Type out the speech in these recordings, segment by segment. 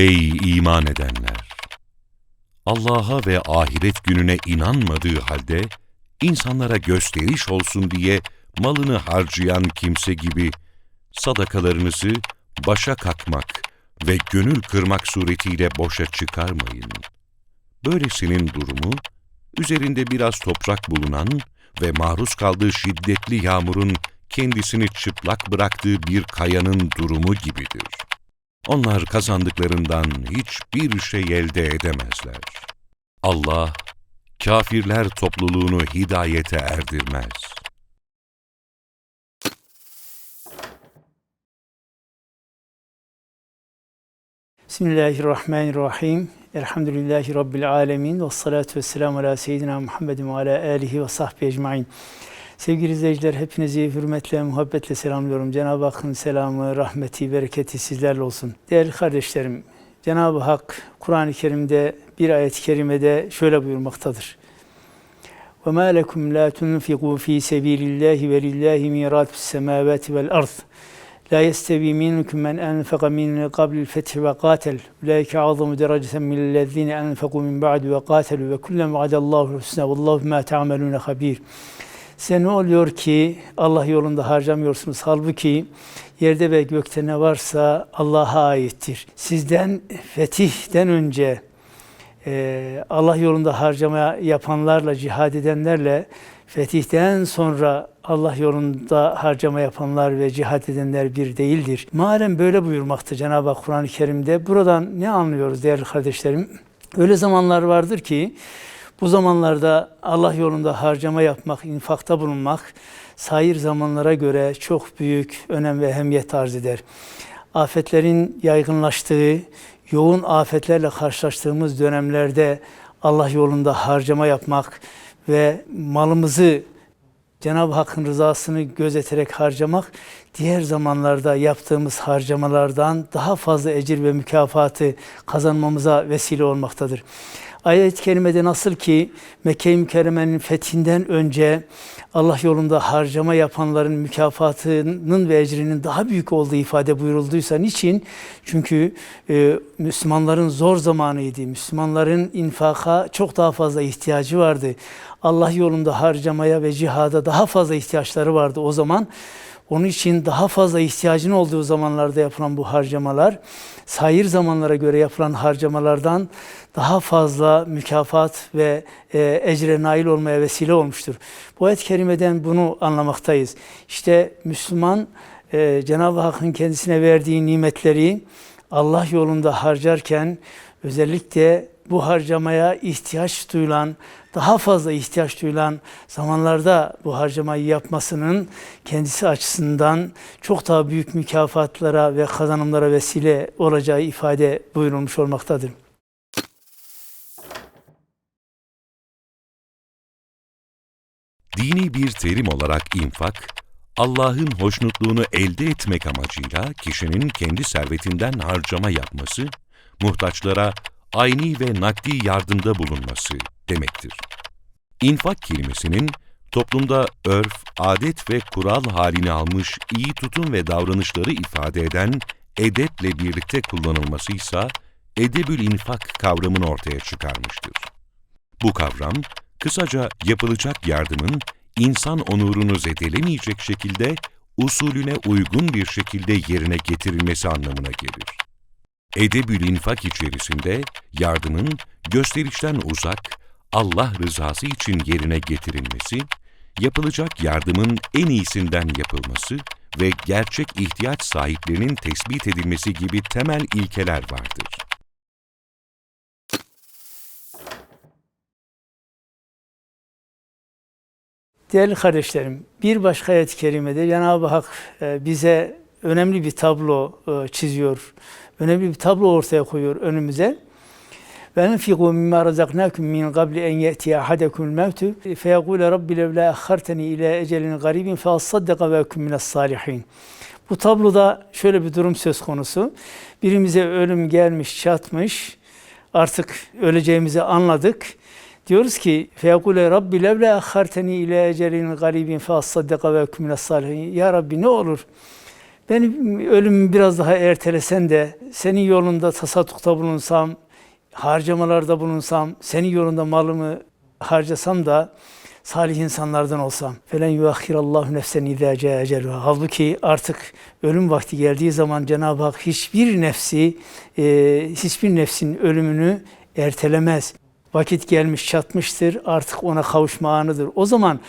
Ey iman edenler! Allah'a ve ahiret gününe inanmadığı halde, insanlara gösteriş olsun diye malını harcayan kimse gibi sadakalarınızı başa kakmak ve gönül kırmak suretiyle boşa çıkarmayın. Böylesinin durumu, üzerinde biraz toprak bulunan ve maruz kaldığı şiddetli yağmurun kendisini çıplak bıraktığı bir kayanın durumu gibidir. Onlar kazandıklarından hiçbir şey elde edemezler. Allah, kafirler topluluğunu hidayete erdirmez. Bismillahirrahmanirrahim. Elhamdülillahi Rabbil alemin. Ve salatu ve selamu ala seyyidina Muhammedin ve ala alihi ve sahbihi ecmain. Sevgili izleyiciler, hepinizi hürmetle, muhabbetle selamlıyorum. Cenab-ı Hakk'ın selamı, rahmeti, bereketi sizlerle olsun. Değerli kardeşlerim, Cenab-ı Hak Kur'an-ı Kerim'de bir ayet-i kerimede şöyle buyurmaktadır. وَمَا لَكُمْ لَا تُنْفِقُوا ف۪ي سَب۪يلِ اللّٰهِ وَلِلّٰهِ مِيرَاتُ السَّمَاوَاتِ وَالْأَرْضِ La yestevi minkum men enfaka min qabl fethi ve qatel. Ulaike azamu dereceten min ellezine enfeku min ba'du ve qatelu ve kullen vaadallahu husna vallahu ma ta'malun habir. Size ne oluyor ki Allah yolunda harcamıyorsunuz? Halbuki yerde ve gökte ne varsa Allah'a aittir. Sizden fetihten önce e, Allah yolunda harcama yapanlarla, cihad edenlerle fetihten sonra Allah yolunda harcama yapanlar ve cihad edenler bir değildir. Malum böyle buyurmakta Cenab-ı Hak Kur'an-ı Kerim'de. Buradan ne anlıyoruz değerli kardeşlerim? Öyle zamanlar vardır ki bu zamanlarda Allah yolunda harcama yapmak, infakta bulunmak sair zamanlara göre çok büyük önem ve ehemmiyet arz eder. Afetlerin yaygınlaştığı, yoğun afetlerle karşılaştığımız dönemlerde Allah yolunda harcama yapmak ve malımızı Cenab-ı Hakk'ın rızasını gözeterek harcamak, diğer zamanlarda yaptığımız harcamalardan daha fazla ecir ve mükafatı kazanmamıza vesile olmaktadır. Ayet-i kerimede nasıl ki Mekke-i Mükerreme'nin fethinden önce Allah yolunda harcama yapanların mükafatının ve ecrinin daha büyük olduğu ifade buyurulduysa niçin? Çünkü e, Müslümanların zor zamanıydı. Müslümanların infaka çok daha fazla ihtiyacı vardı. Allah yolunda harcamaya ve cihada daha fazla ihtiyaçları vardı o zaman. Onun için daha fazla ihtiyacın olduğu zamanlarda yapılan bu harcamalar, sair zamanlara göre yapılan harcamalardan daha fazla mükafat ve e, ecre nail olmaya vesile olmuştur. Bu ayet-i kerimeden bunu anlamaktayız. İşte Müslüman e, Cenab-ı Hakk'ın kendisine verdiği nimetleri Allah yolunda harcarken özellikle bu harcamaya ihtiyaç duyulan, daha fazla ihtiyaç duyulan zamanlarda bu harcamayı yapmasının kendisi açısından çok daha büyük mükafatlara ve kazanımlara vesile olacağı ifade buyurulmuş olmaktadır. Dini bir terim olarak infak, Allah'ın hoşnutluğunu elde etmek amacıyla kişinin kendi servetinden harcama yapması, muhtaçlara ayni ve nakdi yardımda bulunması demektir. İnfak kelimesinin toplumda örf, adet ve kural halini almış iyi tutum ve davranışları ifade eden edeple birlikte kullanılması ise edebül infak kavramını ortaya çıkarmıştır. Bu kavram, kısaca yapılacak yardımın insan onurunu zedelemeyecek şekilde usulüne uygun bir şekilde yerine getirilmesi anlamına gelir. Edebül infak içerisinde yardımın gösterişten uzak, Allah rızası için yerine getirilmesi, yapılacak yardımın en iyisinden yapılması ve gerçek ihtiyaç sahiplerinin tespit edilmesi gibi temel ilkeler vardır. Değerli kardeşlerim, bir başka ayet-i kerimede Cenab-ı Hak e, bize önemli bir tablo e, çiziyor. Önemli bir tablo ortaya koyuyor önümüze. Ve enfiqu mimma razaknakum min qabli en ya'tiye ahadakumul mevtu feyekule rabbi levla akharteni ila ecelin garibin fe asaddaka ve ekun minas salihin. Bu tabloda şöyle bir durum söz konusu. Birimize ölüm gelmiş, çatmış. Artık öleceğimizi anladık. Diyoruz ki feyekule rabbi levla akharteni ila ecelin garibin fe asaddaka ve ekun minas salihin. Ya Rabbi ne olur benim ölümümü biraz daha ertelesen de senin yolunda tasaddukta bulunsam, harcamalarda bulunsam, senin yolunda malımı harcasam da salih insanlardan olsam. Felen yuakhirallahu nefsen izâ câ eceluha. Halbuki artık ölüm vakti geldiği zaman Cenab-ı Hak hiçbir nefsi, e, hiçbir nefsin ölümünü ertelemez. Vakit gelmiş çatmıştır artık ona kavuşma anıdır. O zaman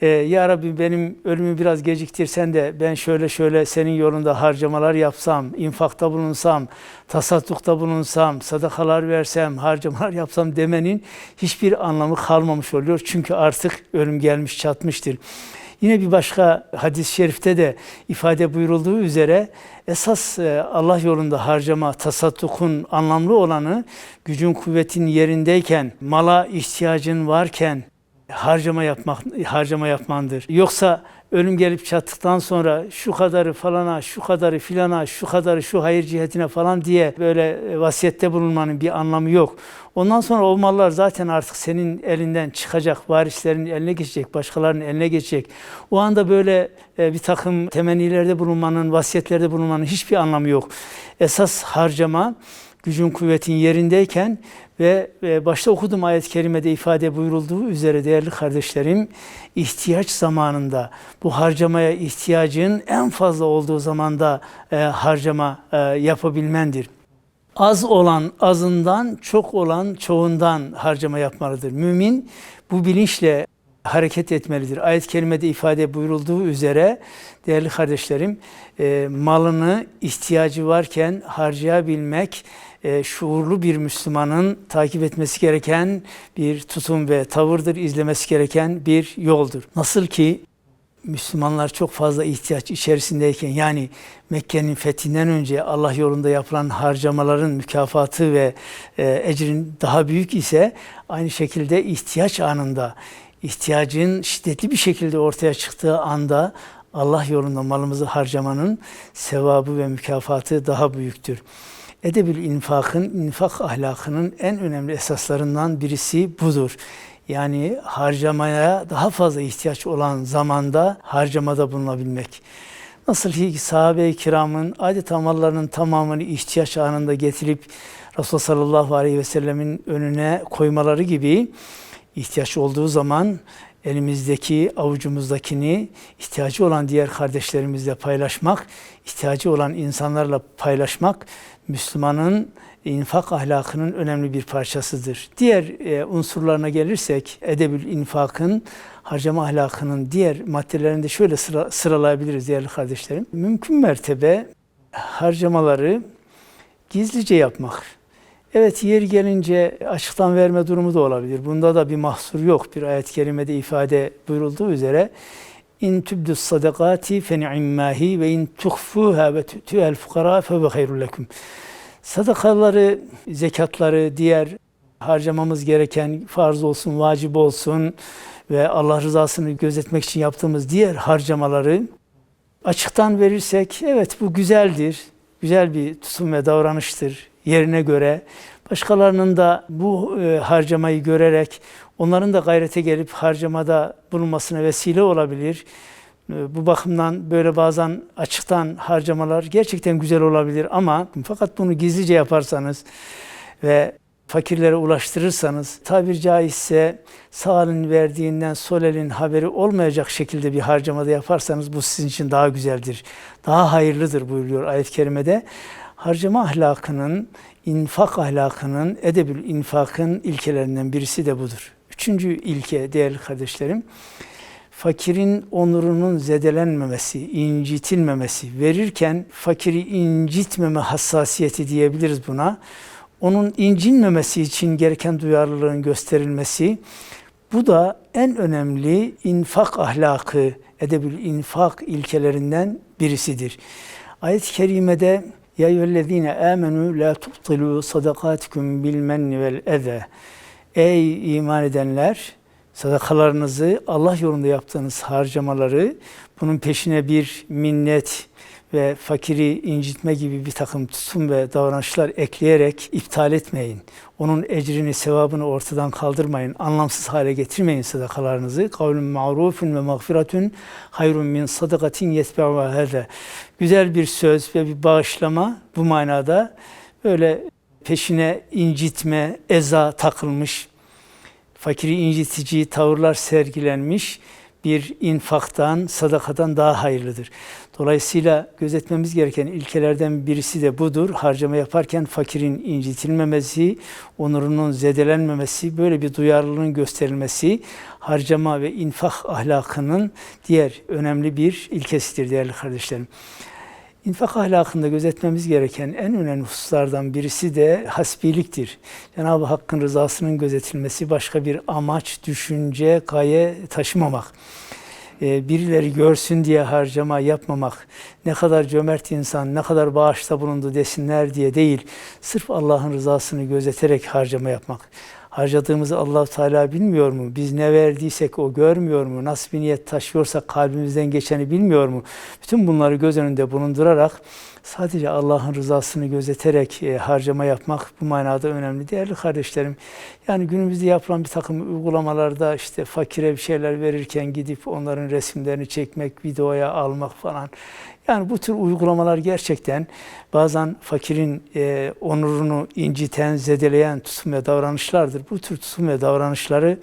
e, Ya Rabbi benim ölümü biraz geciktirsen de ben şöyle şöyle senin yolunda harcamalar yapsam, infakta bulunsam, tasaddukta bulunsam, sadakalar versem, harcamalar yapsam demenin hiçbir anlamı kalmamış oluyor. Çünkü artık ölüm gelmiş çatmıştır. Yine bir başka hadis-i şerifte de ifade buyurulduğu üzere esas e, Allah yolunda harcama, tasaddukun anlamlı olanı gücün kuvvetin yerindeyken, mala ihtiyacın varken harcama yapmak harcama yapmandır. Yoksa ölüm gelip çattıktan sonra şu kadarı falana, şu kadarı filana, şu kadarı şu hayır cihetine falan diye böyle vasiyette bulunmanın bir anlamı yok. Ondan sonra o mallar zaten artık senin elinden çıkacak, varislerin eline geçecek, başkalarının eline geçecek. O anda böyle e, bir takım temennilerde bulunmanın, vasiyetlerde bulunmanın hiçbir anlamı yok. Esas harcama gücün kuvvetin yerindeyken ve e, başta okuduğum ayet-i kerimede ifade buyurulduğu üzere değerli kardeşlerim ihtiyaç zamanında bu harcamaya ihtiyacın en fazla olduğu zamanda e, harcama e, yapabilmendir. Az olan azından, çok olan çoğundan harcama yapmalıdır. Mümin bu bilinçle hareket etmelidir. Ayet-i kerimede ifade buyurulduğu üzere değerli kardeşlerim e, malını ihtiyacı varken harcayabilmek e, şuurlu bir Müslümanın takip etmesi gereken bir tutum ve tavırdır, izlemesi gereken bir yoldur. Nasıl ki Müslümanlar çok fazla ihtiyaç içerisindeyken yani Mekke'nin fethinden önce Allah yolunda yapılan harcamaların mükafatı ve e, ecrin daha büyük ise aynı şekilde ihtiyaç anında ihtiyacın şiddetli bir şekilde ortaya çıktığı anda Allah yolunda malımızı harcamanın sevabı ve mükafatı daha büyüktür. Edebül infakın, infak ahlakının en önemli esaslarından birisi budur. Yani harcamaya daha fazla ihtiyaç olan zamanda harcamada bulunabilmek. Nasıl ki sahabe-i kiramın adeta mallarının tamamını ihtiyaç anında getirip Resulullah sallallahu aleyhi ve sellemin önüne koymaları gibi ihtiyaç olduğu zaman elimizdeki, avucumuzdakini ihtiyacı olan diğer kardeşlerimizle paylaşmak, ihtiyacı olan insanlarla paylaşmak Müslümanın infak ahlakının önemli bir parçasıdır. Diğer e, unsurlarına gelirsek edebül infakın harcama ahlakının diğer maddelerinde şöyle sıra, sıralayabiliriz değerli kardeşlerim. Mümkün mertebe harcamaları gizlice yapmak. Evet yer gelince açıktan verme durumu da olabilir. Bunda da bir mahsur yok. Bir ayet-i kerimede ifade buyurulduğu üzere İn tübdü sadakati fe ni'immahi ve in tuhfuha ve tu'tu'el fukara fe ve hayrul lekum. Sadakaları, zekatları, diğer harcamamız gereken farz olsun, vacip olsun ve Allah rızasını gözetmek için yaptığımız diğer harcamaları açıktan verirsek evet bu güzeldir. Güzel bir tutum ve davranıştır yerine göre. Başkalarının da bu e, harcamayı görerek onların da gayrete gelip harcamada bulunmasına vesile olabilir. E, bu bakımdan böyle bazen açıktan harcamalar gerçekten güzel olabilir ama fakat bunu gizlice yaparsanız ve fakirlere ulaştırırsanız tabir caizse sağ elin verdiğinden sol elin haberi olmayacak şekilde bir harcamada yaparsanız bu sizin için daha güzeldir. Daha hayırlıdır buyuruyor ayet-i kerimede. Harcama ahlakının, infak ahlakının, edebül infakın ilkelerinden birisi de budur. Üçüncü ilke değerli kardeşlerim, fakirin onurunun zedelenmemesi, incitilmemesi, verirken fakiri incitmeme hassasiyeti diyebiliriz buna. Onun incinmemesi için gereken duyarlılığın gösterilmesi, bu da en önemli infak ahlakı, edebül infak ilkelerinden birisidir. Ayet-i kerimede ya eyyühellezine amenu la tubtilu sadakatikum bil menni vel eze. Ey iman edenler sadakalarınızı Allah yolunda yaptığınız harcamaları bunun peşine bir minnet ve fakiri incitme gibi bir takım tutum ve davranışlar ekleyerek iptal etmeyin. Onun ecrini, sevabını ortadan kaldırmayın. Anlamsız hale getirmeyin sadakalarınızı. Kavlun ma'rufun ve mağfiretun hayrun min sadakatin yetbe'uha hâze. Güzel bir söz ve bir bağışlama bu manada böyle peşine incitme, eza takılmış, fakiri incitici tavırlar sergilenmiş bir infaktan, sadakadan daha hayırlıdır. Dolayısıyla gözetmemiz gereken ilkelerden birisi de budur. Harcama yaparken fakirin incitilmemesi, onurunun zedelenmemesi, böyle bir duyarlılığın gösterilmesi harcama ve infak ahlakının diğer önemli bir ilkesidir değerli kardeşlerim. İnfak ahlakında gözetmemiz gereken en önemli hususlardan birisi de hasbiliktir. Cenab-ı Hakk'ın rızasının gözetilmesi, başka bir amaç, düşünce, gaye taşımamak. Ee, birileri görsün diye harcama yapmamak, ne kadar cömert insan, ne kadar bağışta bulundu desinler diye değil, sırf Allah'ın rızasını gözeterek harcama yapmak. Harcadığımızı allah Teala bilmiyor mu? Biz ne verdiysek o görmüyor mu? Nasıl bir niyet taşıyorsak kalbimizden geçeni bilmiyor mu? Bütün bunları göz önünde bulundurarak sadece Allah'ın rızasını gözeterek e, harcama yapmak bu manada önemli. Değerli kardeşlerim, yani günümüzde yapılan bir takım uygulamalarda işte fakire bir şeyler verirken gidip onların resimlerini çekmek, videoya almak falan. Yani bu tür uygulamalar gerçekten bazen fakirin e, onurunu inciten, zedeleyen tutum ve davranışlardır. Bu tür tutum ve davranışları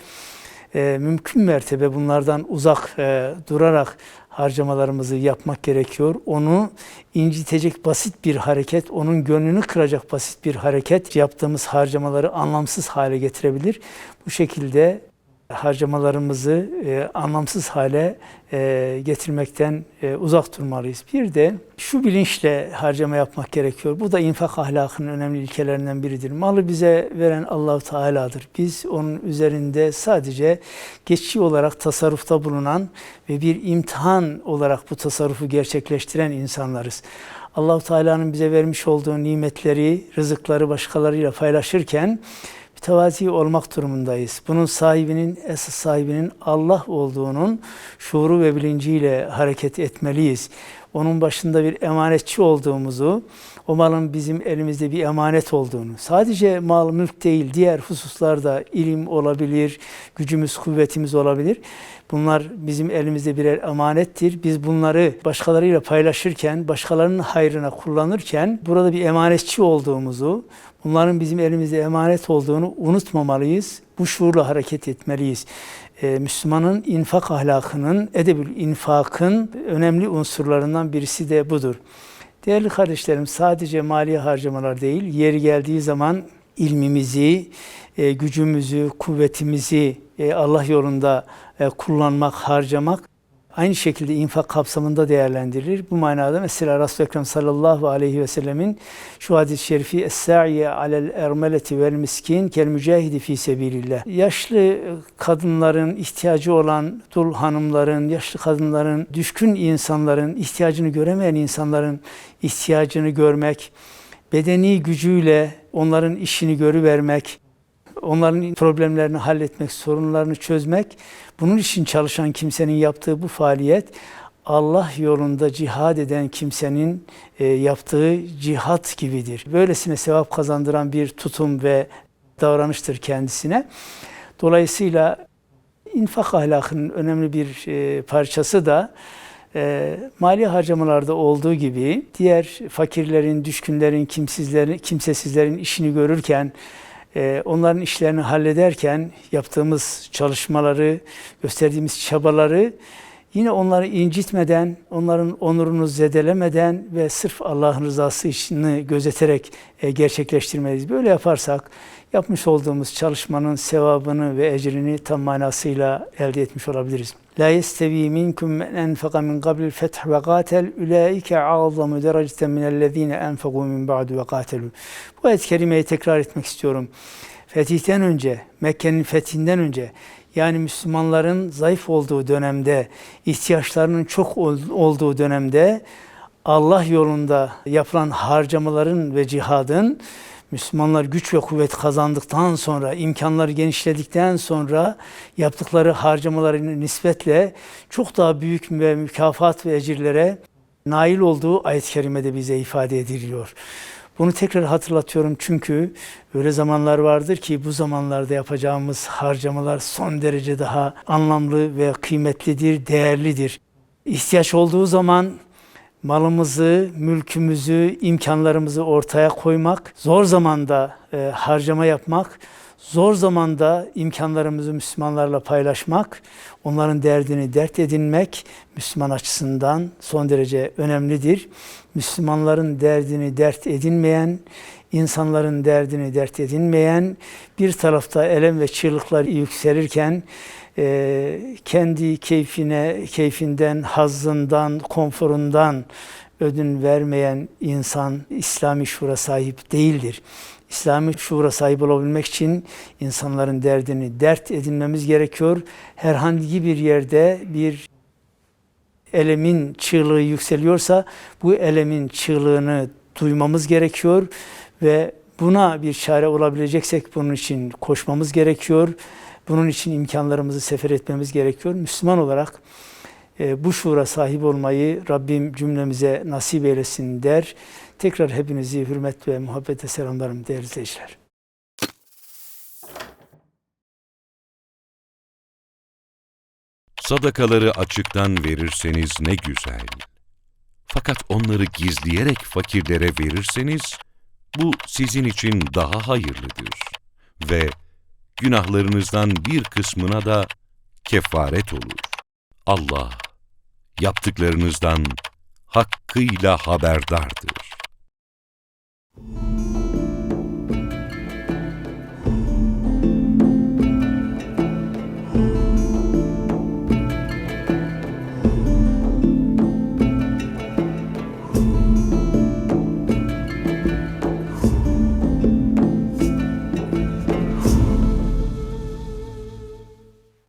e, mümkün mertebe bunlardan uzak e, durarak harcamalarımızı yapmak gerekiyor. Onu incitecek basit bir hareket, onun gönlünü kıracak basit bir hareket yaptığımız harcamaları anlamsız hale getirebilir. Bu şekilde harcamalarımızı e, anlamsız hale e, getirmekten e, uzak durmalıyız. Bir de şu bilinçle harcama yapmak gerekiyor. Bu da infak ahlakının önemli ilkelerinden biridir. Malı bize veren Allahu Teala'dır. Biz onun üzerinde sadece geçici olarak tasarrufta bulunan ve bir imtihan olarak bu tasarrufu gerçekleştiren insanlarız. Allahu Teala'nın bize vermiş olduğu nimetleri, rızıkları başkalarıyla paylaşırken mütevazi olmak durumundayız. Bunun sahibinin, esas sahibinin Allah olduğunun şuuru ve bilinciyle hareket etmeliyiz. Onun başında bir emanetçi olduğumuzu, o malın bizim elimizde bir emanet olduğunu, sadece mal, mülk değil, diğer hususlarda ilim olabilir, gücümüz, kuvvetimiz olabilir. Bunlar bizim elimizde birer emanettir. Biz bunları başkalarıyla paylaşırken, başkalarının hayrına kullanırken burada bir emanetçi olduğumuzu, bunların bizim elimizde emanet olduğunu unutmamalıyız. Bu şuurla hareket etmeliyiz. Ee, Müslümanın infak ahlakının, edebül infakın önemli unsurlarından birisi de budur. Değerli kardeşlerim sadece mali harcamalar değil, yeri geldiği zaman ilmimizi, e, gücümüzü, kuvvetimizi e, Allah yolunda e, kullanmak, harcamak aynı şekilde infak kapsamında değerlendirilir. Bu manada mesela Resul-i Ekrem sallallahu aleyhi ve sellemin şu hadis-i şerifi Es-sa'iye alel ermeleti vel miskin kel mücahidi fi sebilillah. Yaşlı kadınların ihtiyacı olan dul hanımların, yaşlı kadınların, düşkün insanların, ihtiyacını göremeyen insanların ihtiyacını görmek, bedeni gücüyle onların işini görüvermek, onların problemlerini halletmek, sorunlarını çözmek, bunun için çalışan kimsenin yaptığı bu faaliyet Allah yolunda cihad eden kimsenin e, yaptığı cihat gibidir. Böylesine sevap kazandıran bir tutum ve davranıştır kendisine. Dolayısıyla infak ahlakının önemli bir e, parçası da e, mali harcamalarda olduğu gibi diğer fakirlerin, düşkünlerin, kimsizlerin, kimsesizlerin işini görürken onların işlerini hallederken yaptığımız çalışmaları, gösterdiğimiz çabaları yine onları incitmeden, onların onurunu zedelemeden ve sırf Allah'ın rızası için gözeterek e, gerçekleştirmeliyiz. Böyle yaparsak yapmış olduğumuz çalışmanın sevabını ve ecrini tam manasıyla elde etmiş olabiliriz. La yestevi minkum men enfaka min qablil feth ve qatel ulaike a'zamu dereceten min ellezine enfaku min ba'du ve qatelu. Bu ayet-i kerimeyi tekrar etmek istiyorum. Fetihten önce, Mekke'nin fethinden önce yani Müslümanların zayıf olduğu dönemde, ihtiyaçlarının çok olduğu dönemde Allah yolunda yapılan harcamaların ve cihadın Müslümanlar güç ve kuvvet kazandıktan sonra, imkanları genişledikten sonra yaptıkları harcamaların nispetle çok daha büyük ve mükafat ve ecirlere nail olduğu ayet-i kerimede bize ifade ediliyor. Bunu tekrar hatırlatıyorum çünkü öyle zamanlar vardır ki bu zamanlarda yapacağımız harcamalar son derece daha anlamlı ve kıymetlidir, değerlidir. İhtiyaç olduğu zaman malımızı, mülkümüzü, imkanlarımızı ortaya koymak, zor zamanda e, harcama yapmak, zor zamanda imkanlarımızı Müslümanlarla paylaşmak, onların derdini dert edinmek Müslüman açısından son derece önemlidir. Müslümanların derdini dert edinmeyen, insanların derdini dert edinmeyen, bir tarafta elem ve çığlıklar yükselirken e, kendi keyfine, keyfinden, hazzından, konforundan ödün vermeyen insan İslami şuura sahip değildir. İslami şuura sahip olabilmek için insanların derdini dert edinmemiz gerekiyor. Herhangi bir yerde bir elemin çığlığı yükseliyorsa bu elemin çığlığını duymamız gerekiyor ve buna bir çare olabileceksek bunun için koşmamız gerekiyor. Bunun için imkanlarımızı sefer etmemiz gerekiyor. Müslüman olarak bu şuura sahip olmayı Rabbim cümlemize nasip eylesin der. Tekrar hepinizi hürmet ve muhabbete selamlarım değerli izleyiciler. Sadakaları açıktan verirseniz ne güzel. Fakat onları gizleyerek fakirlere verirseniz, bu sizin için daha hayırlıdır. Ve günahlarınızdan bir kısmına da kefaret olur. Allah, yaptıklarınızdan hakkıyla haberdardır.